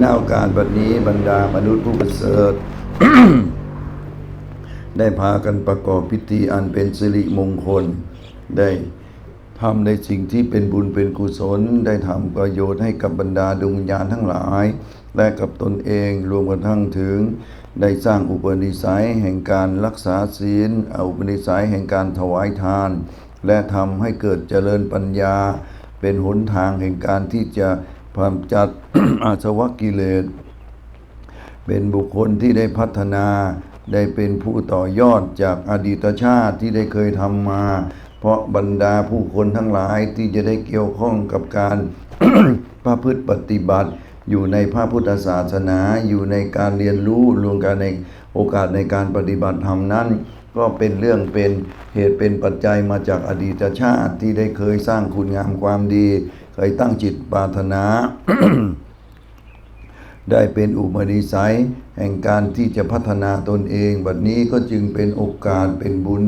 นาโอกาสบัดนี้บรรดามนุษย์ผู้ประเสริฐได้พากันประกอบพิธีอันเป็นสิริมงคล ได้ทำในสิ่งที่เป็นบุญเป็นกุศล ได้ทำประโยชน์ให้กับบรรดาดวงวิญญาณทั้งหลาย และกับตนเองรวมกระทั่งถึง ได้สร้างอุปนิสัยแห่งการรักษาศีลอาอุปนิสัยแห่งการถวายทาน และทำให้เกิดเจริญปัญญา เป็นหนทางแห่งการที่จะพามจัดอาสวะกิเลส เป็นบุคคลที่ได้พัฒนาได้เป็นผู้ต่อยอดจากอดีตชาติที่ได้เคยทำมา เพราะบรรดาผู้คนทั้งหลายที่จะได้เกี่ยวข้องกับการประพฤติปฏิบัติ อยู่ในพระพุทธศาสนาอยู่ในการเรียนรู้รวมกันในโอกาสในการปฏิบัติธรรมนั้น ก็เป็นเรื่องเป็นเหตุเป็นปัจจัยมาจากอดีตชาติที่ได้เคยสร้างคุณงามความดี เคยตั้งจิตปรารถนา ได้เป็นอุปนิสัย แห่งการที่จะพัฒนาตนเอง บัดนี้ก็จึงเป็นโอกาสเป็นบุญ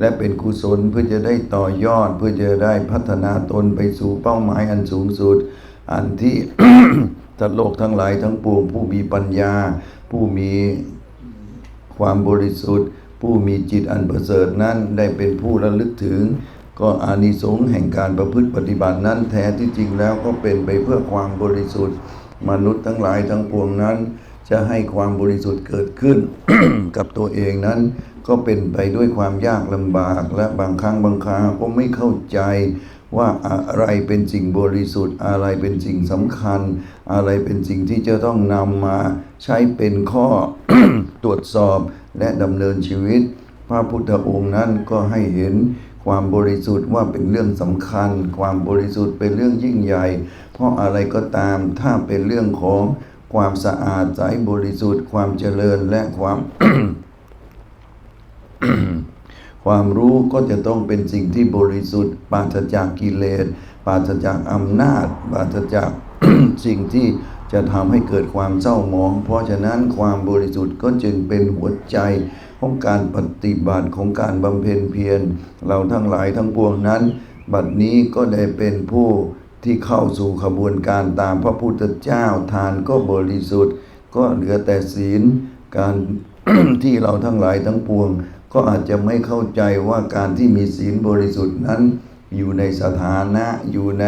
และเป็นกุศลเพื่อจะได้ต่อยอด เพื่อจะได้พัฒนาตนไปสู่เป้าหมายอันสูงสุด อันที่ สัตว์โลกทั้งหลายทั้งปวงผู้มีปัญญา ผู้มีความบริสุทธิ์ ผู้มีจิตอันประเสริฐนั้นได้เป็นผู้ระลึกถึง ก็อานิสงส์แห่งการประพฤติปฏิบัตินั้นแท้ที่จริงแล้วก็เป็นไปเพื่อความบริสุทธิ์ มนุษย์ทั้งหลายทั้งปวงนั้น จะให้ความบริสุทธิ์เกิดขึ้น กับตัวเองนั้น ก็เป็นไปด้วยความยากลำบากและบางครั้งบางคราก็ไม่เข้าใจ ว่าอะไรเป็นสิ่งบริสุทธิ์ อะไรเป็นสิ่งสำคัญ อะไรเป็นสิ่งที่จะต้องนำมาใช้เป็นข้อตรวจสอบและดำเนินชีวิต พระพุทธองค์นั้นก็ให้เห็นความบริสุทธิ์ว่าเป็นเรื่องสำคัญ ความบริสุทธิ์เป็นเรื่องยิ่งใหญ่ เพราะอะไรก็ตามถ้าเป็นเรื่องของความสะอาดใสบริสุทธิ์ ความเจริญและความ ความรู้ก็จะต้องเป็นสิ่งที่บริสุทธิ์ปราศจากกิเลสปราศจากอำนาจปราศจากสิ่งที่จะทำให้เกิดความเศร้าหมอง เพราะฉะนั้นความบริสุทธิ์ก็จึงเป็นหัวใจของการปฏิบัติของการบำเพ็ญเพียรเราทั้งหลายทั้งปวงนั้น บัดนี้ก็ได้เป็นผู้ที่เข้าสู่ขบวนการตามพระพุทธเจ้าทานก็บริสุทธิ์ ก็เหลือแต่ศีลการที่เราทั้งหลายทั้งปวง ก็อาจจะไม่เข้าใจว่าการที่มีศีลบริสุทธิ์นั้น อยู่ในสถานะอยู่ใน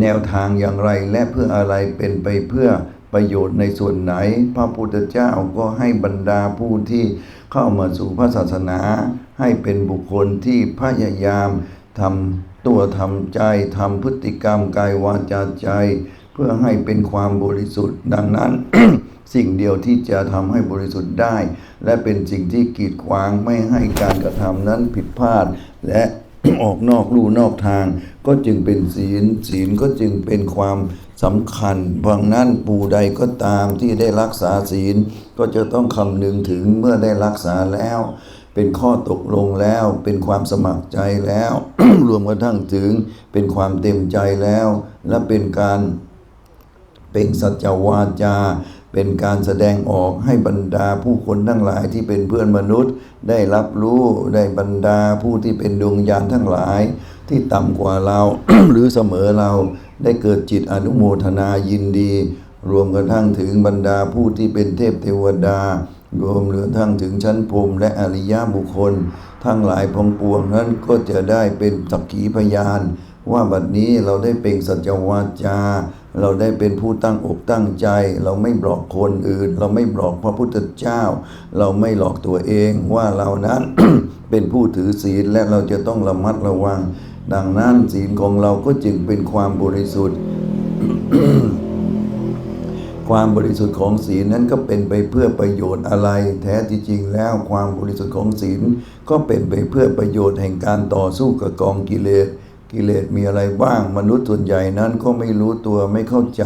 แนวทางอย่างไรและเพื่ออะไรเป็นไปเพื่อประโยชน์ในส่วนไหน พระพุทธเจ้าก็ให้บรรดาผู้ที่เข้ามาสู่พระศาสนา ให้เป็นบุคคลที่พยายามทำตัวทำใจทำพฤติกรรมกายวาจาใจ เพื่อให้เป็นความบริสุทธิ์ ดังนั้น สิ่งเดียวที่จะทำให้บริสุทธิ์ได้ และเป็นสิ่งที่กีดขวางไม่ให้การกระทำนั้นผิดพลาด และออกนอกลู่นอกทาง ก็จึงเป็นศีล ศีลก็จึงเป็นความสำคัญเพราะนั้นผู้ใดก็ตามที่ได้รักษาศีล ก็จะต้องคำนึงถึงเมื่อได้รักษาแล้ว เป็นข้อตกลงแล้ว เป็นความสมัครใจแล้ว รวมกระทั่งถึงเป็นความเต็มใจแล้ว และเป็นการเป็นสัจวาจา เป็นการแสดงออกให้บรรดาผู้คนทั้งหลายที่เป็นเพื่อนมนุษย์ ได้รับรู้ได้บรรดาผู้ที่เป็นดวงญาณทั้งหลาย ที่ต่ำกว่าเรา หรือเสมอเราได้เกิดจิตอนุโมทนายินดี รวมกระทั่งถึงบรรดาผู้ที่เป็นเทพเทวดา รวมเหลือทั้งถึงชั้นพรหมและอริยบุคคล ทั้งหลายพงปวงนั้นก็จะได้เป็นสักขีพยาน ว่าบัดนี้เราได้เป็นสัจวาจา เราได้เป็นผู้ตั้งอกตั้งใจ เราไม่หลอกคนอื่น เราไม่หลอกพระพุทธเจ้า เราไม่หลอกตัวเองว่าเรานั้นเป็นผู้ถือศีลและเราจะต้องระมัดระวัง ดังนั้นศีลของเราก็จึงเป็นความบริสุทธิ์ความบริสุทธิ์ของศีลนั้นก็เป็นไปเพื่อประโยชน์อะไร แท้ที่จริงแล้วความบริสุทธิ์ของศีลก็เป็นไปเพื่อประโยชน์แห่งการต่อสู้กับกองกิเลส กิเลสมีอะไรบ้าง มนุษย์ส่วนใหญ่นั้นก็ไม่รู้ตัวไม่เข้าใจ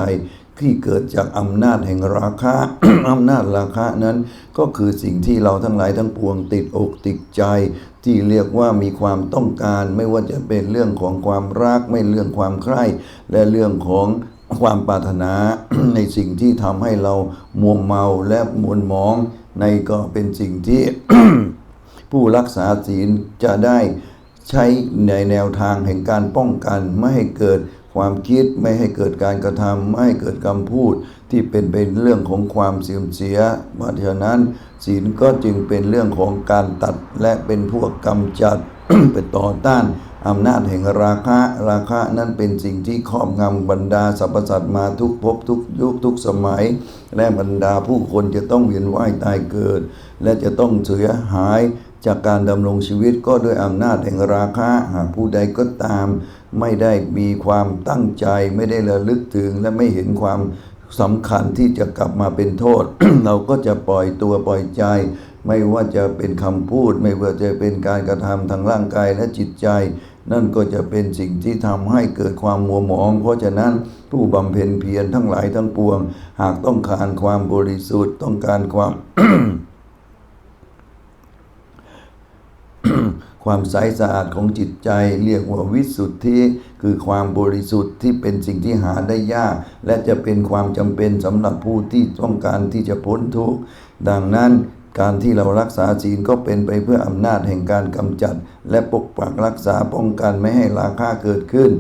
ที่เกิดจากอำนาจแห่งราคะ อำนาจราคะนั้น ก็คือสิ่งที่เราทั้งหลายทั้งปวงติดอกติดใจ ที่เรียกว่ามีความต้องการ ไม่ว่าจะเป็นเรื่องของความรักไม่เรื่องความใคร่และเรื่องของความปรารถนาในสิ่งที่ทำให้เรามัวเมาและมวนหมอง ในก็เป็นสิ่งที่ผู้รักษาศีลจะได้ ใช้ในแนวทางแห่งการป้องกัน ไม่ให้เกิดความคิดไม่ให้เกิดการกระทำไม่ให้เกิดคำพูดที่เป็นเป็นเรื่องของความเสื่อมเสียเพราะฉะนั้นศีลก็จึงเป็นเรื่องของการตัดและเป็นพวกกำจัดเป็นต่อต้านอำนาจแห่งราคะราคะนั้นเป็นสิ่งที่ครอบงำบรรดาสรรพสัตว์มาทุกภพทุกยุคทุกสมัย และบรรดาผู้คนจะต้องเวียนว่ายตายเกิด และจะต้องเสียหาย จากการดำรงชีวิตก็ด้วยอำนาจแห่งราคะหากผู้ใดก็ตาม ไม่ได้มีความตั้งใจไม่ได้ระลึกถึงและไม่เห็นความสำคัญที่จะกลับมาเป็นโทษ เราก็จะปล่อยตัวปล่อยใจ ไม่ว่าจะเป็นคำพูด ไม่ว่าจะเป็นการกระทำทางร่างกายและจิตใจ นั่นก็จะเป็นสิ่งที่ทำให้เกิดความมัวหมอง เพราะฉะนั้นผู้บำเพ็ญเพียรทั้งหลายทั้งปวง หากต้องการความบริสุทธิ์ต้องการความ ความใสสะอาดของจิตใจ เรียกว่าวิสุทธิคือความบริสุทธิ์ที่เป็นสิ่งที่หาได้ยาก และจะเป็นความจำเป็นสำหรับผู้ที่ต้องการที่จะพ้นทุกข์ดังนั้นการที่เรารักษาศีลก็เป็นไปเพื่ออำนาจแห่งการกำจัด และปกปักรักษาป้องกันไม่ให้ราคะเกิดขึ้น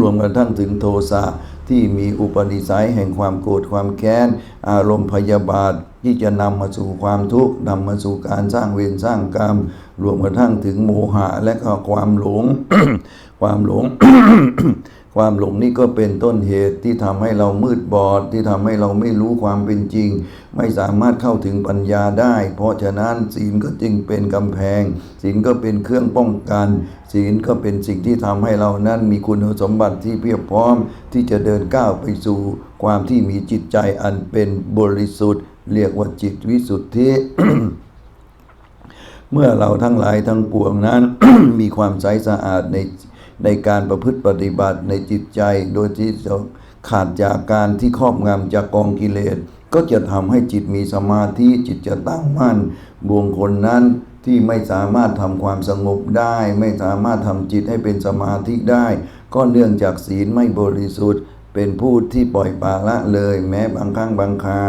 รวมกระทั่งถึงโทสะที่มีอุปนิสัยแห่งความโกรธความแค้น อารมณ์พยาบาทที่จะนำมาสู่ความทุกข์นำมาสู่การสร้างเวรสร้างกรรม รวมกระทั่งถึงโมหะและก็ความหลง ความหลง ความหลงนี่ก็เป็นต้นเหตุที่ทำให้เรามืดบอดที่ทำให้เราไม่รู้ความเป็นจริง ไม่สามารถเข้าถึงปัญญาได้ เพราะฉะนั้นศีลก็จึงเป็นกำแพง ศีลก็เป็นเครื่องป้องกัน ศีลก็เป็นสิ่งที่ทำให้เรานั้นมีคุณสมบัติที่เพียบพร้อมที่จะเดินก้าวไปสู่ ความที่มีจิตใจอันเป็นบริสุทธิ์ เรียกว่าจิตวิสุทธิ เมื่อเราทั้งหลายทั้งปวงนั้น มีความใสสะอาดในในการประพฤติปฏิบัติในจิตใจ โดยที่จะขาดจากการที่ครอบงำจากกองกิเลส ก็จะทำให้จิตมีสมาธิจิตจะตั้งมั่นบวงคนนั้นที่ไม่สามารถทำความสงบได้ ไม่สามารถทำจิตให้เป็นสมาธิได้ ก็เนื่องจากศีลไม่บริสุทธิ์ เป็นผู้ที่ปล่อยปละละเลย แม้บางครั้งบางคา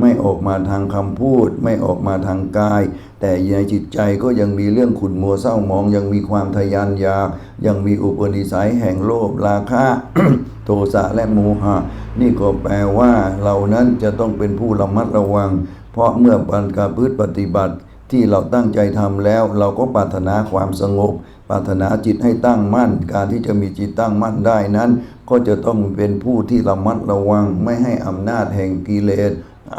ไม่ออกมาทางคำพูด ไม่ออกมาทางกาย แต่ในจิตใจก็ยังมีเรื่องขุ่นมัวเศร้ามอง ยังมีความทะยานอยาก ยังมีอุปนิสัยแห่งโลภราคะโทสะและโมหะ นี่ก็แปลว่าเรานั้นจะต้องเป็นผู้ระมัดระวัง เพราะเมื่อปันการพืชปฏิบัติที่เราตั้งใจทำแล้ว เราก็ปรารถนาความสงบ ปรารถนาจิตให้ตั้งมั่น การที่จะมีจิตตั้งมั่นได้นั้น ก็จะต้องเป็นผู้ที่ระมัดระวัง ไม่ให้อำนาจแห่งกิเลส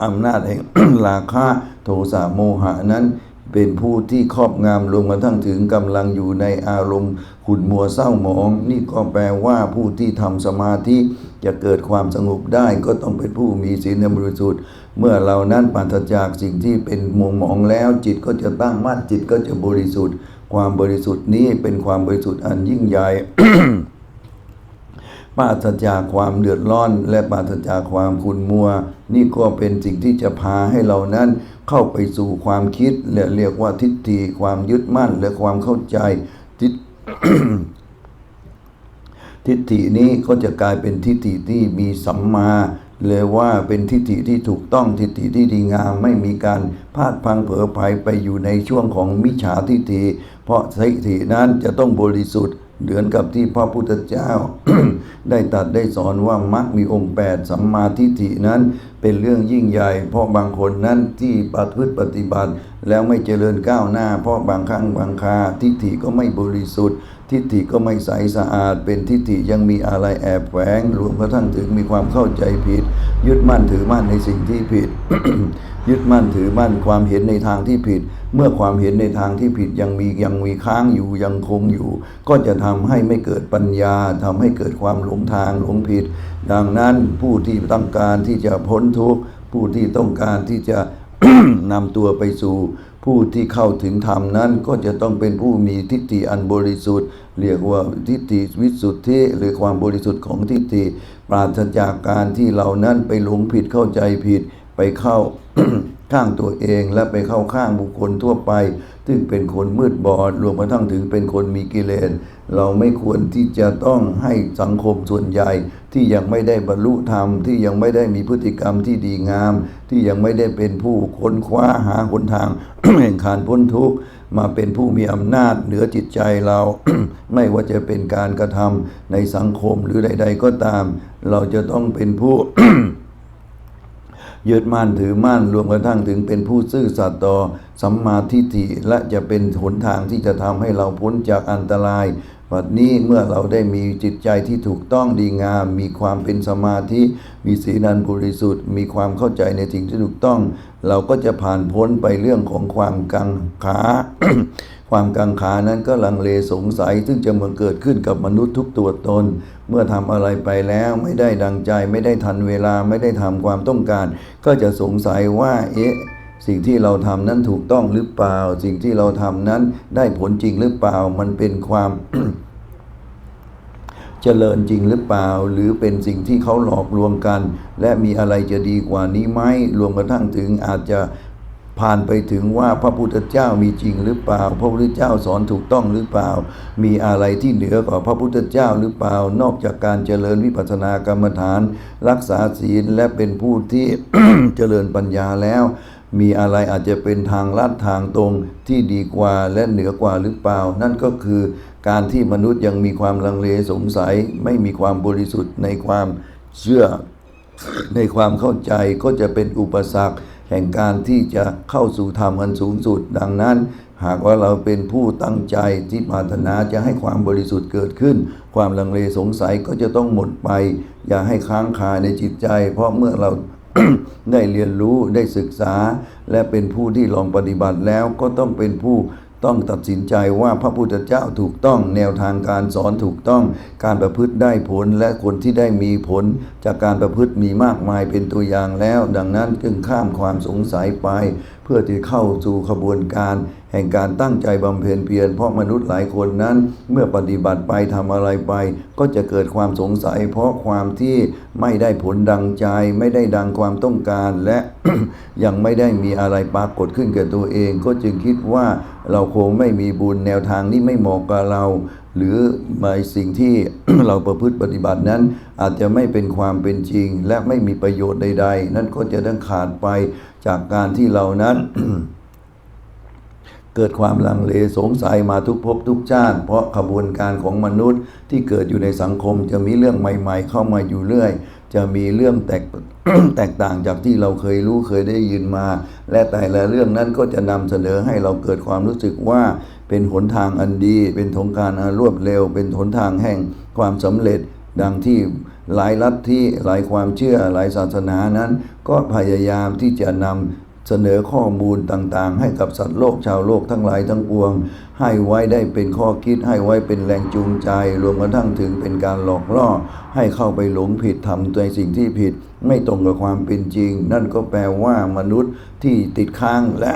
อำนาจแห่งราคะโทสะโมหะนั้น เป็นผู้ที่ครอบงำรวมกระทั่งถึงกำลังอยู่ในอารมณ์ขุ่นมัวเศร้าหมอง นี่ก็แปลว่าผู้ที่ทำสมาธิจะเกิดความสงบได้ก็ต้องเป็นผู้มีศีลบริสุทธิ์ เมื่อเรานั้นปราศจากสิ่งที่เป็นมัวหมองแล้ว จิตก็จะตั้งมั่นจิตก็จะบริสุทธิ์ ความบริสุทธิ์นี้เป็นความบริสุทธิ์อันยิ่งใหญ่ปราศจากความเดือดร้อน และปราศจากความขุ่นมัว นี่ก็เป็นสิ่งที่จะพาให้เรานั้น เข้าไปสู่ความคิดเรียกว่าทิฏฐิความยึดมั่นและความเข้าใจทิฏทิฏฐินี้ก็จะกลายเป็นทิฏฐิที่มีสัมมาเลยว่าเป็นทิฏฐิที่ถูกต้องทิฏฐิที่ดีงาม ไม่มีการพลาดพังเผลอไผลไปอยู่ในช่วงของมิจฉาทิฏฐิเพราะทิฏฐินั้นจะต้องบริสุทธิ์เหมือนกับที่พระพุทธเจ้า ได้ตัดได้สอนว่ามรรคมีองค์แปดสัมมาทิฏฐินั้น เป็นเรื่องยิ่งใหญ่ เพราะบางคนนั้นที่ปฏิพฤติปฏิบัติ แล้วไม่เจริญก้าวหน้า เพราะบางครั้งบางคาทิฏฐิก็ไม่บริสุทธิ์ ทิฏฐิก็ไม่ใสสะอาด เป็นทิฏฐิยังมีอะไรแอบแฝงรวมกระทั่งถึงมีความเข้าใจผิด ยึดมั่นถือมั่นในสิ่งที่ผิด ยึดมั่นถือมั่นความเห็นในทางที่ผิด เมื่อความเห็นในทางที่ผิดยังมียังมีค้างอยู่ยังคงอยู่ ก็จะทำให้ไม่เกิดปัญญาทำให้เกิดความหลงทางหลงผิด ดังนั้นผู้ที่ต้องการที่จะพ้นทุกข์ผู้ที่ต้องการที่จะนำตัวไปสู่ผู้ที่เข้าถึงธรรมนั้นก็จะต้องเป็นผู้มีทิฏฐิอันบริสุทธิ์ เรียกว่าทิฏฐิวิสุทธิหรือความบริสุทธิ์ของทิฏฐิปราศจากการที่เรานั้นไปหลงผิดเข้าใจผิดไปเข้า ข้างตัวเองและไปเข้าข้างบุคคลทั่วไป ซึ่งเป็นคนมืดบอดรวมกระทั่งถึงเป็นคนมีกิเลสเราไม่ควรที่จะต้องให้สังคมส่วนใหญ่ ที่ยังไม่ได้บรรลุธรรมที่ยังไม่ได้มีพฤติกรรมที่ดีงาม ที่ยังไม่ได้เป็นผู้ค้นคว้าหาหนทางแห่งการพ้นทุกข์มาเป็นผู้มีอำนาจเหนือจิตใจเรา ไม่ว่าจะเป็นการกระทำในสังคมหรือใด ๆ ก็ตาม เราจะต้องเป็นผู้ ยึดมั่นถือมั่นรวมกระทั่งถึงเป็นผู้ซื่อสัตย์ต่อสัมมาทิฏฐิและจะเป็นหนทางที่จะทำให้เราพ้นจากอันตรายวันนี้เมื่อเราได้มีจิตใจที่ถูกต้องดีงาม มีความเป็นสมาธิ มีศีลันบริสุทธิ์ มีความเข้าใจในสิ่งที่ถูกต้อง เราก็จะผ่านพ้นไปเรื่องของความกังขา ความกังขานั้นก็ลังเลสงสัยซึ่งจะมาเกิดขึ้นกับมนุษย์ทุกตัวตน เมื่อทำอะไรไปแล้วไม่ได้ดังใจไม่ได้ทันเวลาไม่ได้ทำความต้องการ ก็จะสงสัยว่าเอ๊ะสิ่งที่เราทำนั้นถูกต้องหรือเปล่า สิ่งที่เราทำนั้นได้ผลจริงหรือเปล่า มันเป็นความเจริญจริงหรือเปล่า หรือเป็นสิ่งที่เขาหลอกลวงกัน และมีอะไรจะดีกว่านี้ไหมรวมกระทั่งถึงอาจจะ ผ่านไปถึงว่าพระพุทธเจ้ามีจริงหรือเปล่า พระพุทธเจ้าสอนถูกต้องหรือเปล่า มีอะไรที่เหนือกว่าพระพุทธเจ้าหรือเปล่า นอกจากการเจริญวิปัสสนากรรมฐาน รักษาศีลและเป็นผู้ที่เจริญปัญญาแล้ว มีอะไรอาจจะเป็นทางลัดทางตรงที่ดีกว่าและเหนือกว่าหรือเปล่า นั่นก็คือการที่มนุษย์ยังมีความลังเลสงสัย ไม่มีความบริสุทธิ์ในความเชื่อในความเข้าใจก็จะเป็นอุปสรรค แห่งการที่จะเข้าสู่ธรรมอันสูงสุด ดังนั้น หากว่าเราเป็นผู้ตั้งใจที่ปรารถนาจะให้ความบริสุทธิ์เกิดขึ้น ความลังเลสงสัยก็จะต้องหมดไป อย่าให้ค้างคาในจิตใจ เพราะเมื่อเราได้เรียนรู้ได้ศึกษา และเป็นผู้ที่ลองปฏิบัติแล้วก็ต้องเป็นผู้ ต้องตัดสินใจว่าพระพุทธเจ้าถูกต้อง แนวทางการสอนถูกต้อง การประพฤติได้ผลและคนที่ได้มีผล จากการประพฤติมีมากมายเป็นตัวอย่างแล้ว ดังนั้นจึงข้ามความสงสัยไป เพื่อที่เข้าสู่ขบวนการ แห่งการตั้งใจบำเพ็ญเพียรเพราะมนุษย์หลายคนนั้น เมื่อปฏิบัติไปทำอะไรไป ก็จะเกิดความสงสัย เพราะความที่ไม่ได้ผลดังใจ ไม่ได้ดังความต้องการและยังไม่ได้มีอะไรปรากฏขึ้นแก่ตัวเอง ก็จึงคิดว่า เราคงไม่มีบุญแนวทางนี้ไม่เหมาะกับเรา หรือในสิ่งที่เราประพฤติปฏิบัตินั้น อาจจะไม่เป็นความเป็นจริง และไม่มีประโยชน์ใด ๆ นั่นก็จะต้องขาดไปจากการที่เรานั้นเกิดความลังเลสงสัยมาทุกภพทุกชาติ เพราะขบวนการของมนุษย์ที่เกิดอยู่ในสังคมจะมีเรื่องใหม่ ๆ เข้ามาอยู่เรื่อย จะมีเรื่องแตกแตกต่างจากที่เราเคยรู้เคยได้ยินมา และแต่ละเรื่องนั้นก็จะนำเสนอให้เราเกิดความรู้สึกว่าเป็นหนทางอันดี เป็นทงการอันรวดเร็ว เป็นหนทางแห่งความสำเร็จดังที่หลายลัทธิหลายความเชื่อหลายศาสนานั้น ก็พยายามที่จะนำ เสนอข้อมูลต่างๆ ให้กับสัตว์โลกชาวโลกทั้งหลายทั้งปวง ให้ไว้ได้เป็นข้อคิดให้ไว้เป็นแรงจูงใจ รวมกระทั่งถึงเป็นการหลอกล่อ ให้เข้าไปหลงผิดทำในสิ่งที่ผิด ไม่ตรงกับความเป็นจริง นั่นก็แปลว่ามนุษย์ที่ติดค้างและ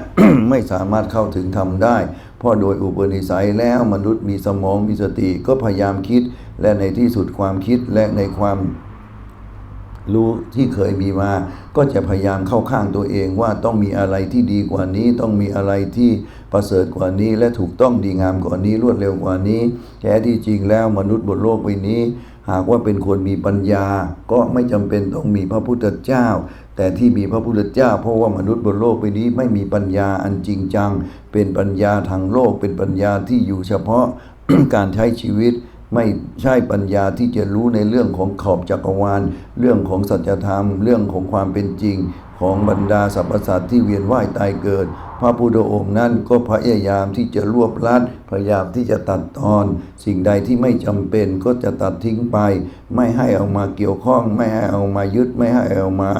ไม่สามารถเข้าถึงธรรมได้ เพราะโดยอุปนิสัยแล้วมนุษย์มีสมองมีสติก็พยายามคิด และในที่สุดความคิดและในความ รู้ที่เคยมีมา ก็จะพยายามเข้าข้างตัวเองว่าต้องมีอะไรที่ดีกว่านี้ ต้องมีอะไรที่ประเสริฐกว่านี้ และถูกต้องดีงามกว่านี้รวดเร็วกว่านี้แท้ที่จริงแล้วมนุษย์บนโลกใบนี้ หากว่าเป็นคนมีปัญญา ก็ไม่จำเป็นต้องมีพระพุทธเจ้า แต่ที่มีพระพุทธเจ้า เพราะว่ามนุษย์บนโลกใบนี้ไม่มีปัญญาอันจริงจัง เป็นปัญญาทางโลก เป็นปัญญาที่อยู่เฉพาะการใช้ชีวิต ไม่ใช่ปัญญาที่จะรู้ในเรื่องของขอบจักรวาล เรื่องของสัจธรรม เรื่องของความเป็นจริง ของบรรดาสรรพสัตว์ที่เวียนว่ายตายเกิด พระพุทธองค์นั้นก็พยายามที่จะรวบลัด พยายามที่จะตัดตอน สิ่งใดที่ไม่จำเป็นก็จะตัดทิ้งไป ไม่ให้เอามาเกี่ยวข้อง ไม่ให้เอามายึด ไม่ให้เอามา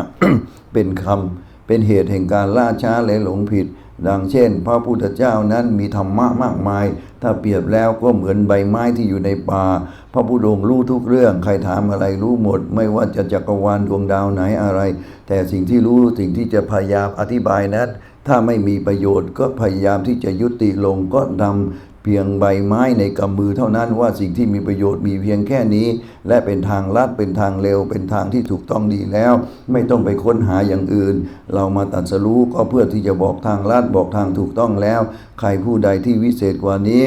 เป็นคำเป็นเหตุแห่งการล่าช้าและหลงผิด ดังเช่น พระพุทธเจ้านั้นมีธรรมะมากมาย ถ้าเปรียบแล้วก็เหมือนใบไม้ที่อยู่ในป่า พระพุทธองค์รู้ทุกเรื่อง ใครถามอะไรรู้หมด ไม่ว่าจะจักรวาลดวงดาวไหนอะไร แต่สิ่งที่รู้สิ่งที่จะพยายามอธิบายนั้น ถ้าไม่มีประโยชน์ก็พยายามที่จะยุติลงก็นำ พียงใบไม้ในกำมือเท่านั้นว่าสิ่งที่มีประโยชน์มีเพียงแค่นี้ และเป็นทางลัดเป็นทางเร็ว เป็นทางที่ถูกต้องดีแล้ว ไม่ต้องไปค้นหาอย่างอื่น เรามาตัดสรู้ก็เพื่อที่จะบอกทางลัดบอกทางถูกต้องแล้ว ใครผู้ใดที่วิเศษกว่านี้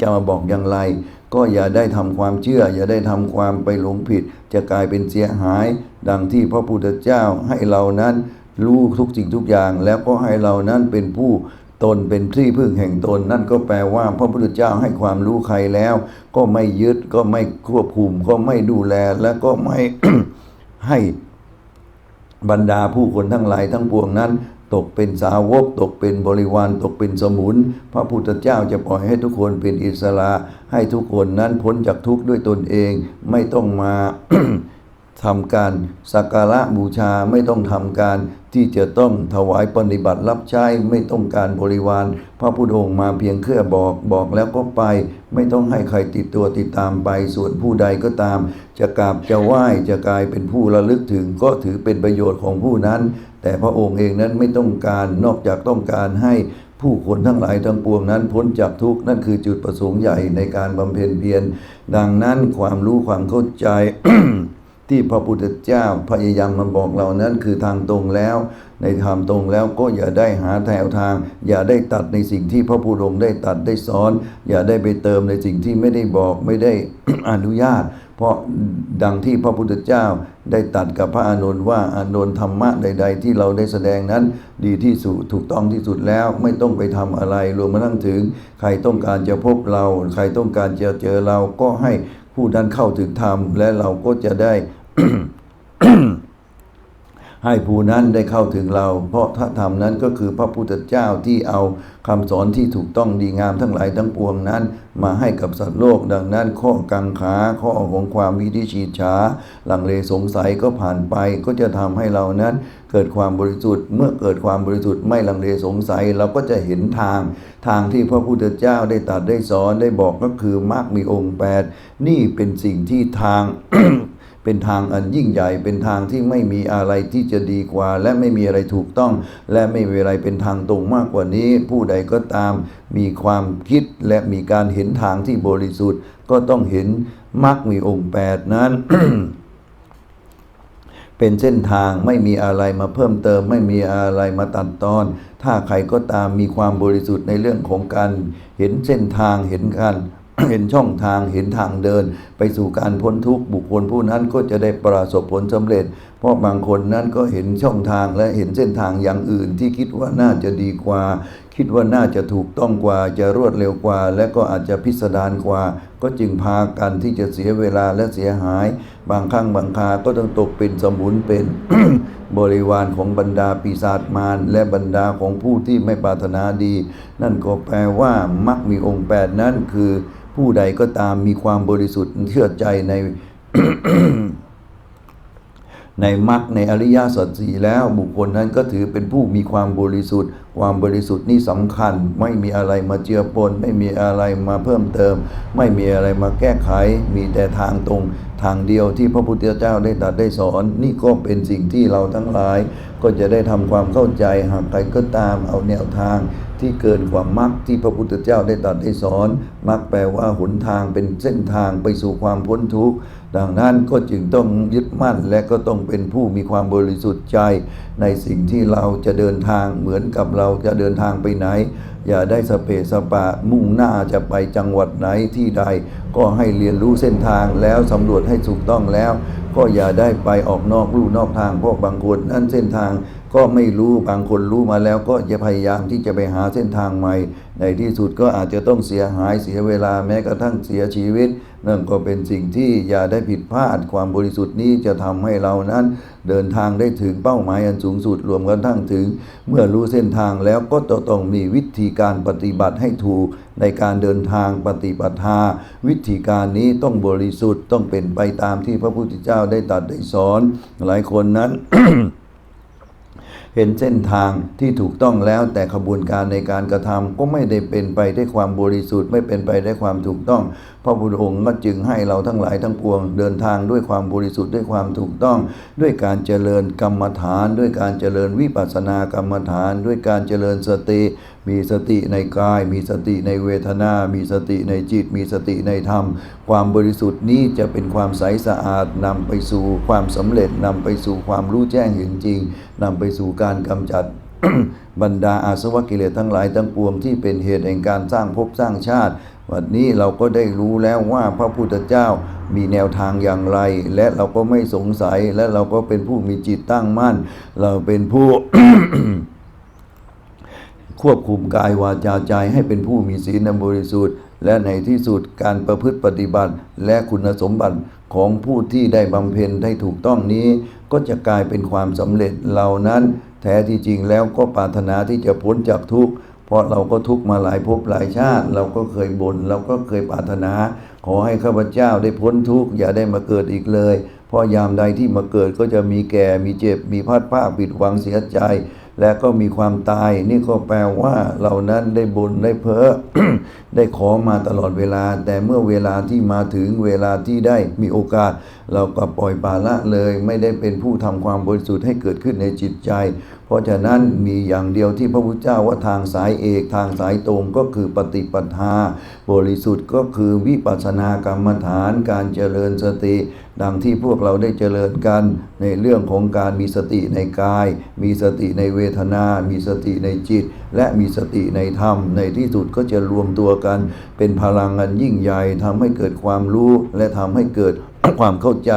จะมาบอกอย่างไร ก็อย่าได้ทำความเชื่อ อย่าได้ทำความไปหลงผิด จะกลายเป็นเสียหาย ดังที่พระพุทธเจ้าให้เรานั้นรู้ทุกสิ่งทุกอย่างแล้วก็ให้เรานั้นเป็นผู้ ตนเป็นที่พึ่งแห่งตน นั่นก็แปลว่าพระพุทธเจ้าให้ความรู้ใครแล้ว ก็ไม่ยึดก็ไม่ควบคุมก็ไม่ดูแลและก็ไม่ให้บรรดาผู้คนทั้งหลายทั้งปวงนั้น ตกเป็นสาวก ตกเป็นบริวารตกเป็นสมุน พระพุทธเจ้าจะปล่อยให้ทุกคนเป็นอิสระ ให้ทุกคนนั้นพ้นจากทุกข์ด้วยตนเองไม่ต้องมา ทำการสักการะบูชาไม่ต้องทำการที่จะต้องถวายปฏิบัติรับใช้ไม่ต้องการบริวาร พระพุทธองค์มาเพียงแค่อบอกบอกแล้วก็ไป ไม่ต้องให้ใครติดตัวติดตามไปส่วนผู้ใดก็ตาม จะกราบจะไหว้จะกลายเป็นผู้ระลึกถึงก็ถือเป็นประโยชน์ของผู้นั้น แต่พระองค์เองนั้นไม่ต้องการนอกจากต้องการให้ผู้คนทั้งหลายทั้งปวงนั้นพ้นจากทุกข์นั่นคือจุดประสงค์ใหญ่ในการบำเพ็ญเพียรดังนั้นความรู้ความเข้าใจ ที่พระพุทธเจ้าพยายามมาบอกเรานั้นคือทางตรงแล้ว ในทางตรงแล้วก็อย่าได้หาแถวทาง อย่าได้ตัดในสิ่งที่พระพุทธองค์ได้ตัดได้สอน อย่าได้ไปเติมในสิ่งที่ไม่ได้บอกไม่ได้อนุญาต เพราะดังที่พระพุทธเจ้าได้ตัดกับพระอานนท์ว่าอานนท์ธรรมะใด ๆ ที่เราได้แสดงนั้น ดีที่สุดถูกต้องที่สุดแล้วไม่ต้องไปทำอะไรรวมมาทั้งถึง ใครต้องการจะพบเรา ใครต้องการจะเจอเราก็ให้ผู้นั้นเข้าถึงธรรมและเราก็จะได้ ให้ผู้นั้นได้เข้าถึงเรา เพราะพระธรรมนั้นก็คือพระพุทธเจ้าที่เอาคำสอนที่ถูกต้องดีงามทั้งหลายทั้งปวงนั้น มาให้กับสัตว์โลกดังนั้น ข้อกังขาข้อของความวิธิชีช้าลังเลสงสัยก็ผ่านไปก็จะทำให้เรานั้น เกิดความบริสุทธิ์ เมื่อเกิดความบริสุทธิ์ไม่ลังเลสงสัย เราก็จะเห็นทาง ทางที่พระพุทธเจ้าได้ตรัดได้สอนได้บอกก็คือมรรคมีองค์แปดนี่เป็นสิ่งที่ทาง เป็นทางอันยิ่งใหญ่ เป็นทางที่ไม่มีอะไรที่จะดีกว่า และไม่มีอะไรถูกต้อง และไม่มีอะไรเป็นทางตรงมากกว่านี้ ผู้ใดก็ตามมีความคิดและมีการเห็นทางที่บริสุทธิ์ ก็ต้องเห็นมรรคมีองค์แปดนั้นเป็นเส้นทางไม่มีอะไรมาเพิ่มเติม ไม่มีอะไรมาตัดตอน ถ้าใครก็ตามมีความบริสุทธิ์ในเรื่องของการเห็นเส้นทางเห็นการ เห็นช่องทางเห็นทางเดิน ไปสู่การพ้นทุกข์บุคคลผู้นั้นก็จะได้ประสบผลสำเร็จ เพราะบางคนนั้นก็เห็นช่องทางและเห็นเส้นทางอย่างอื่นที่คิดว่าน่าจะดีกว่า คิดว่าน่าจะถูกต้องกว่าจะรวดเร็วกว่า และก็อาจจะพิสดารกว่า ก็จึงพากันที่จะเสียเวลาและเสียหาย บางครั้งบางคาก็ต้องตกเป็นสมุนเป็นบริวารของบรรดาปีศาจมารและบรรดาของผู้ที่ไม่ปรารถนาดี นั่นก็แปลว่ามักมีองค์แปดนั้นคือ ผู้ใดก็ตามมีความบริสุทธิ์เชื่อใจในในมรรคในอริยสัจสี่แล้วบุคคลนั้นก็ถือเป็นผู้มีความบริสุทธิ์ ความบริสุทธิ์นี่สำคัญ ไม่มีอะไรมาเจือปน ไม่มีอะไรมาเพิ่มเติม ไม่มีอะไรมาแก้ไข มีแต่ทางตรง ทางเดียวที่พระพุทธเจ้าได้ตรัสได้สอน นี่ก็เป็นสิ่งที่เราทั้งหลาย ก็จะได้ทำความเข้าใจหากใครก็ตามเอาแนวทางที่เกินกว่ามรรคที่พระพุทธเจ้าได้ตรัสได้สอนมรรคแปลว่าหนทางเป็นเส้นทางไปสู่ความพ้นทุกข์ดังนั้นก็จึงต้องยึดมั่นและก็ต้องเป็นผู้มีความบริสุทธิ์ใจ ในสิ่งที่เราจะเดินทางเหมือนกับเราจะเดินทางไปไหน อย่าได้สเปสปะมุ่งหน้าจะไปจังหวัดไหนที่ใด ก็ให้เรียนรู้เส้นทางแล้วสำรวจให้ถูกต้องแล้ว ก็อย่าได้ไปออกนอกลู่นอกทางเพราะบางคนนั่นเส้นทางก็ไม่รู้บางคนรู้มาแล้วก็จะพยายามที่จะไปหาเส้นทางใหม่ ในที่สุดก็อาจจะต้องเสียหายเสียเวลาแม้กระทั่งเสียชีวิต นั่นก็เป็นสิ่งที่อย่าได้ผิดพลาดความบริสุทธิ์นี้จะทำให้เรานั้น เดินทางได้ถึงเป้าหมายอันสูงสุดรวมกันทั้งถึง เมื่อรู้เส้นทางแล้วก็ต้องมีวิธีการปฏิบัติให้ถูกในการเดินทางปฏิบัติทา วิธีการนี้ต้องบริสุทธิ์ต้องเป็นไปตามที่พระพุทธเจ้าได้ตรัสได้สอน หลายคนนั้นเห็นเส้นทางที่ถูกต้องแล้วแต่ขบวนการในการกระทำก็ไม่ได้เป็นไปได้วยความบริสุทธิ์ ไม่เป็นไปได้วยความถูกต้อง ระพุทธองค์ก็จึงให้เราทั้งหลายทั้งปวงเดินทางด้วยความบริสุทธิ์ด้วยความถูกต้อง ด้วยการเจริญกรรมฐาน ด้วยการเจริญวิปัสสนากรรมฐาน ด้วยการเจริญสติ มีสติในกาย มีสติในเวทนา มีสติในจิต มีสติในธรรม ความบริสุทธิ์นี้จะเป็นความใสสะอาดนำไปสู่ความสำเร็จนำไปสู่ความรู้แจ้งเห็นจริงนำไปสู่การกำจัด บรรดาอาสวะกิเลสทั้งหลายทั้งปวงที่เป็นเหตุแห่งการสร้างภพสร้างชาติ วันนี้เราก็ได้รู้แล้วว่าพระพุทธเจ้ามีแนวทางอย่างไร และเราก็ไม่สงสัยและเราก็เป็นผู้มีจิตตั้งมั่น เราเป็นผู้ควบคุมกายวาจาใจให้เป็นผู้มีศีลบริสุทธิ์ และในที่สุดการประพฤติปฏิบัติ และคุณสมบัติของผู้ที่ได้บำเพ็ญได้ถูกต้องนี้ ก็จะกลายเป็นความสำเร็จเหล่านั้น แท้ที่จริงแล้วก็ปรารถนาที่จะพ้นจากทุกข์เพราะเราก็ทุกข์มาหลายภพหลายชาติ เราก็เคยบน่นเราก็เคยปรารถนา ขอให้ข้าพเจ้าได้พ้นทุกข์อย่าได้มาเกิดอีกเลยเพราะยามใดที่มาเกิดก็จะมีแก่มีเจ็บมีพลาดพลาดผิดหวังเสียใจ และก็มีความตาย นี่ก็แปลว่าเรานั้นได้บนได้เพ้อ ได้ขอมาตลอดเวลา แต่เมื่อเวลาที่มาถึงเวลาที่ได้มีโอกาส เราก็ปล่อยปละละเลย ไม่ได้เป็นผู้ทำความบริสุทธิ์ให้เกิดขึ้นในจิตใจ เพราะฉะนั้นมีอย่างเดียวที่พระพุทธเจ้าว่าทางสายเอกทางสายตรงก็คือปฏิปทา บริสุทธิ์ก็คือวิปัสสนากรรมฐานการเจริญสติ ดังที่พวกเราได้เจริญกันในเรื่องของการมีสติในกาย มีสติในเวทนา มีสติในจิตและมีสติในธรรมในที่สุดก็จะรวมตัวกัน เป็นพลังงานยิ่งใหญ่ทำให้เกิดความรู้และทำให้เกิดความเข้าใจ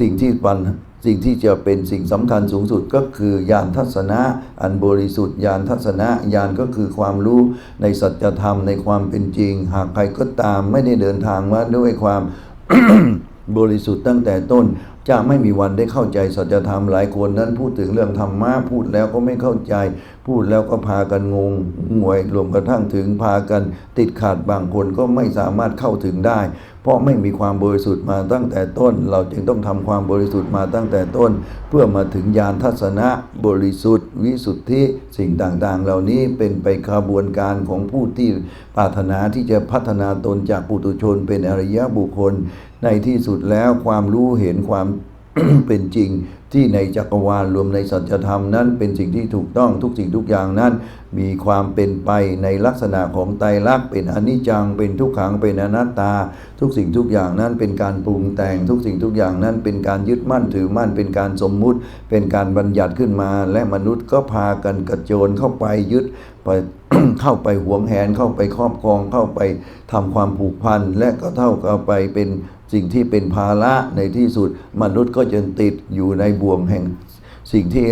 สิ่งที่ปัญสิ่งที่จะเป็นสิ่งสำคัญสูงสุดก็คือญาณทัศนะ อันบริสุทธิ์ญาณทัศนะญาณก็คือความรู้ในสัจธรรมในความเป็นจริง หากใครก็ตามไม่ได้เดินทางมาด้วยความบริสุทธิ์ตั้งแต่ต้น จะไม่มีวันได้เข้าใจสัจธรรมหลายคนนั้นพูดถึงเรื่องธรรมะพูดแล้วก็ไม่เข้าใจ พูดแล้วก็พากันงงงวยรวมกระทั่งถึงพากันติดขาดบางคนก็ไม่สามารถเข้าถึงได้ เพราะไม่มีความบริสุทธิ์มาตั้งแต่ต้น เราจึงต้องทำความบริสุทธิ์มาตั้งแต่ต้น เพื่อมาถึงญาณทัศนะบริสุทธิ์ วิสุทธิสิ่งต่างๆ เหล่านี้เป็นไปขบวนการของผู้ที่ปรารถนาที่จะพัฒนาตนจากปุถุชนเป็นอริยบุคคลในที่สุดแล้วความรู้เห็นความเป็นจริงที่ในจักรวาลรวมในสัจธรรมนั้นเป็นสิ่งที่ถูกต้องทุกสิ่งทุกอย่างนั้น มีความเป็นไปในลักษณะของไตรลักษณ์เป็นอนิจจังเป็นทุกขังเป็นอนัตตา ทุกสิ่งทุกอย่างนั้นเป็นการปรุงแต่งทุกสิ่งทุกอย่างนั้นเป็นการยึดมั่นถือมั่นเป็นการสมมุติ เป็นการบัญญัติขึ้นมา และมนุษย์ก็พากันกระโจนเข้าไปยึดไปเข้าไปหวงแหนเข้าไปครอบครองเข้าไปทำความผูกพันและก็เท่ากับไปเป็น สิ่งที่เป็นภาระในที่สุด มนุษย์ก็จะติดอยู่ในบ่วงแห่ง สิ่งที่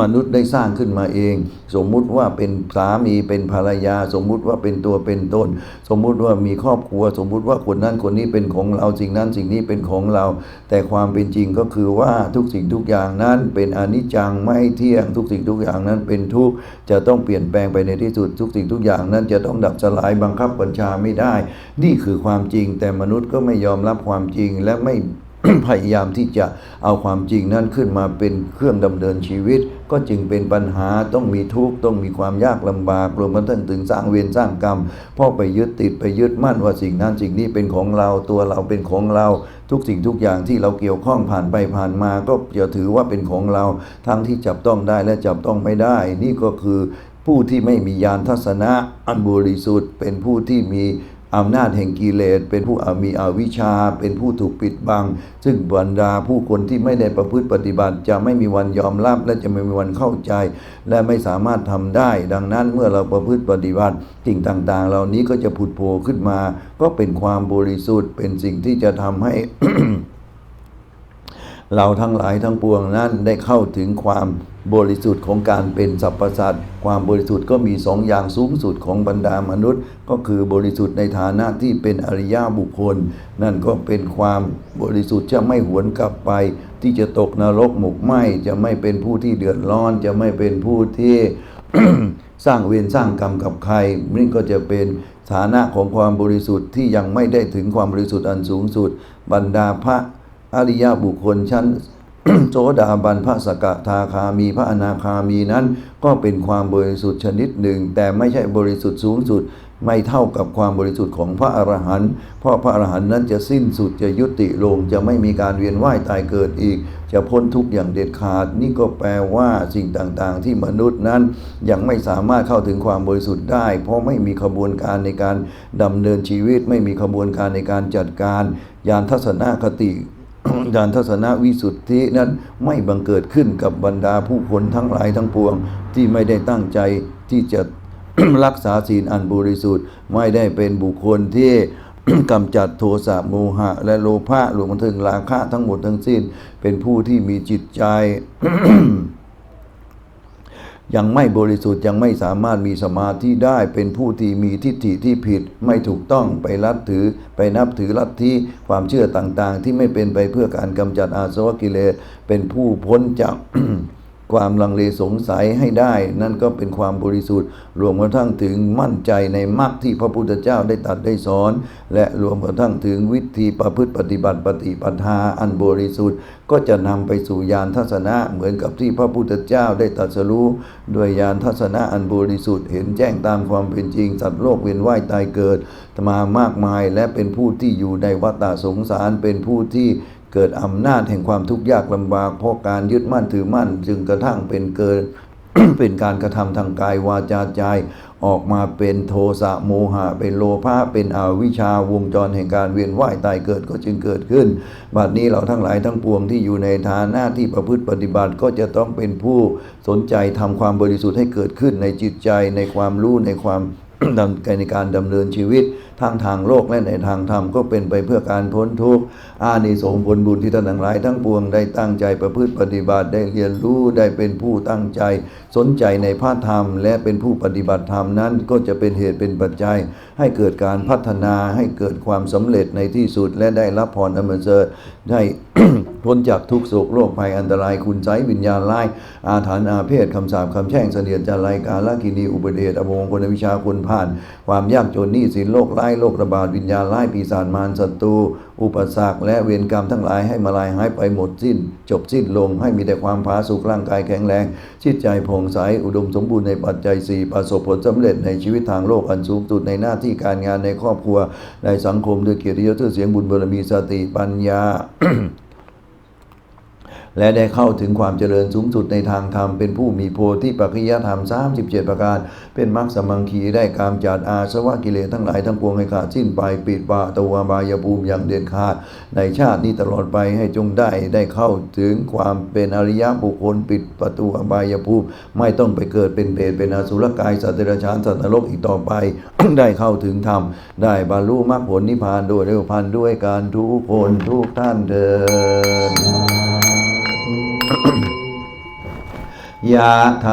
มนุษย์ได้สร้างขึ้นมาเอง สมมุติว่าเป็นสามีเป็นภรรยา สมมุติว่าเป็นตัวเป็นตน สมมุติว่ามีครอบครัว สมมุติว่าคนนั้นคนนี้เป็นของเราสิ่งนั้นสิ่งนี้เป็นของเรา แต่ความเป็นจริงก็คือว่าทุกสิ่งทุกอย่างนั้นเป็นอนิจจังไม่เที่ยงทุกสิ่งทุกอย่างนั้นเป็นทุกจะต้องเปลี่ยนแปลงไปในที่สุดทุกสิ่งทุกอย่างนั้นจะต้องดับสลายบังคับบัญชาไม่ได้ นี่คือความจริงแต่มนุษย์ก็ไม่ยอมรับความจริงและไม่ พยายามที่จะเอาความจริงนั้นขึ้นมาเป็นเครื่องดำเนินชีวิต ก็จึงเป็นปัญหาต้องมีทุกข์ต้องมีความยากลำบากรวมทั้งถึงสร้างเวรสร้างกรรมพราะไปยึดติดไปยึดมั่นว่าสิ่งนั้นสิ่งนี้เป็นของเราตัวเราเป็นของเราทุกสิ่งทุกอย่างที่เราเกี่ยวข้องผ่านไปผ่านมาก็จะถือว่าเป็นของเรา ทั้งที่จับต้องได้และจับต้องไม่ได้ นี่ก็คือผู้ที่ไม่มีญาณทัศนะอันบริสุทธิ์ เป็นผู้ที่มี อำนาจแห่งกิเลส เป็นผู้มีอวิชชา เป็นผู้ถูกปิดบัง ซึ่งบรรดาผู้คนที่ไม่ได้ประพฤติปฏิบัติ จะไม่มีวันยอมรับและจะไม่มีวันเข้าใจ และไม่สามารถทำได้ ดังนั้นเมื่อเราประพฤติปฏิบัติสิ่งต่างๆ เหล่านี้ก็จะผุดโผล่ขึ้นมา ก็เป็นความบริสุทธิ์ เป็นสิ่งที่จะทำให้เราทั้งหลายทั้งปวงนั้นได้เข้าถึงความ บริสุทธิ์ของการเป็นสรรพสัตว์ความบริสุทธิ์ก็มีสองอย่างสูงสุดของบรรดามนุษย์ ก็คือบริสุทธิ์ในฐานะที่เป็นอริยบุคคล นั่นก็เป็นความบริสุทธิ์จะไม่หวนกลับไป ที่จะตกนรกหมกไหมจะไม่เป็นผู้ที่เดือดร้อน จะไม่เป็นผู้ที่สร้างเวรสร้างกรรมกับใครนี่ก็จะเป็นฐานะของความบริสุทธิ์ที่ยังไม่ได้ถึงความบริสุทธิ์อันสูงสุด บรรดาพระอริยบุคคลชั้น โสดาบันพระสกทาคามีพระอนาคามีนั้น ก็เป็นความบริสุทธิ์ชนิดหนึ่ง แต่ไม่ใช่บริสุทธิ์สูงสุดไม่เท่ากับความบริสุทธิ์ของพระอรหันต์เพราะพระอรหันต์นั้นจะสิ้นสุดจะยุติลงจะไม่มีการเวียนว่ายตายเกิดอีก จะพ้นทุกข์อย่างเด็ดขาด นี่ก็แปลว่าสิ่งต่างๆ ที่มนุษย์นั้นยังไม่สามารถเข้าถึงความบริสุทธิ์ได้ เพราะไม่มีขบวนการในการดำเนินชีวิต ไม่มีขบวนการในการจัดการ ยานทัศนคติ ยานทัศนวิสุทธินั้นไม่บังเกิดขึ้นกับบรรดาผู้คนทั้งหลายทั้งปวง ที่ไม่ได้ตั้งใจที่จะรักษาศีลอันบริสุทธิ์ ไม่ได้เป็นบุคคลที่กำจัดโทสะโมหะ และโลภะรวมถึงราคะทั้งหมดทั้งสิ้น เป็นผู้ที่มีจิตใจ ยังไม่บริสุทธิ์ยังไม่สามารถมีสมาธิได้เป็นผู้ที่มีทิฏฐิที่ผิดไม่ถูกต้องไปรัดถือ ไปนับถือลัทธิความเชื่อต่างๆ ที่ไม่เป็นไปเพื่อการกำจัดอาสวะกิเลสเป็นผู้พ้นจาก ความลังเลสงสัยให้ได้ นั่นก็เป็นความบริสุทธิ์ รวมกระทั่งถึงมั่นใจในมรรคที่พระพุทธเจ้าได้ตัดได้สอน และรวมกระทั่งถึงวิธีประพฤติปฏิบัติปฏิปทาอันบริสุทธิ์ ก็จะนำไปสู่ญาณทัศนะเหมือนกับที่พระพุทธเจ้าได้ตรัสรู้ด้วยญาณทัศนะอันบริสุทธิ์ เห็นแจ้งตามความเป็นจริงสัตว์โลกเวียนว่ายตายเกิดมามากมายและเป็นผู้ที่อยู่ในวัฏสงสารเป็นผู้ที่ เกิดอำนาจแห่งความทุกข์ยากลำบาก เพราะการยึดมั่นถือมั่น จึงกระทั่งเป็นเกินเป็นการกระทำทางกายวาจาใจออกมาเป็นโทสะโมหะ เป็นโลภะเป็นอวิชชาวงจรแห่งการเวียนว่ายตายเกิดก็จึงเกิดขึ้น บัดนี้เราทั้งหลายทั้งปวงที่อยู่ในฐานะที่ประพฤติปฏิบัติก็จะต้องเป็นผู้สนใจทำความบริสุทธิ์ให้เกิดขึ้นในจิตใจในความรู้ในความดำในการดำเนินชีวิตทั้งทางโลกและในทางธรรมก็เป็นไปเพื่อการพ้นทุกข์อานิสงส์ผลบุญที่ท่านทั้งหลายทั้งปวงได้ตั้งใจประพฤติปฏิบัติได้เรียนรู้ได้เป็นผู้ตั้งใจ สนใจในพระธรรม และเป็นผู้ปฏิบัติธรรมนั้น ก็จะเป็นเหตุเป็นปัจจัย ให้เกิดการพัฒนาให้เกิดความสำเร็จในที่สุดและได้รับพรอันประเสริฐได้พ้นจากทุกโศกโรคภัยอันตรายคุณไสวิญญาณร้ายอาถรรพ์อาเพศคำสาปคำแช่งเสนียดจันไรกาลกินีอุบเหตุอภงคลวิชาคนผ่าน ความยากจนหนี้สินโรคร้ายโรคระบาดวิญญาณร้ายปีศาจมารศัตรู อุปสรรคและเวรกรรมทั้งหลายให้มาลายหายไปหมดสิ้น จบสิ้นลงให้มีแต่ความผาสุกร่างกายแข็งแรง จิตใจผ่องใสอุดมสมบูรณ์ในปัจจัยสี่ประสบผลสำเร็จในชีวิตทางโลกอันสูงสุดในหน้าที่การงานในครอบครัว ในสังคมด้วยเกียรติยศเสียงบุญบารมีสติปัญญา และได้เข้าถึงความเจริญสูงสุดในทางธรรม เป็นผู้มีโพธิปัจจยธรรม 37 ประการ เป็นมรรคสมังคีได้กามจัดอาสวะกิเลสทั้งหลายทั้งปวงให้ขาดสิ้นไปปิดปาตวาบายภูมิอย่างเด็ดขาด ในชาตินี้ตลอดไปให้จงได้ได้เข้าถึงความเป็นอริยบุคคลปิดประตูอบายภูมิ ไม่ต้องไปเกิดเป็นเปรตเป็นอสุรกายสัตว์เดรัจฉานสัตว์นรกอีกต่อไป ได้เข้าถึงธรรม ได้บรรลุมรรคผลนิพพานโดยเร็วพันด้วยการทุกคนทุกท่านเดิน ยะถ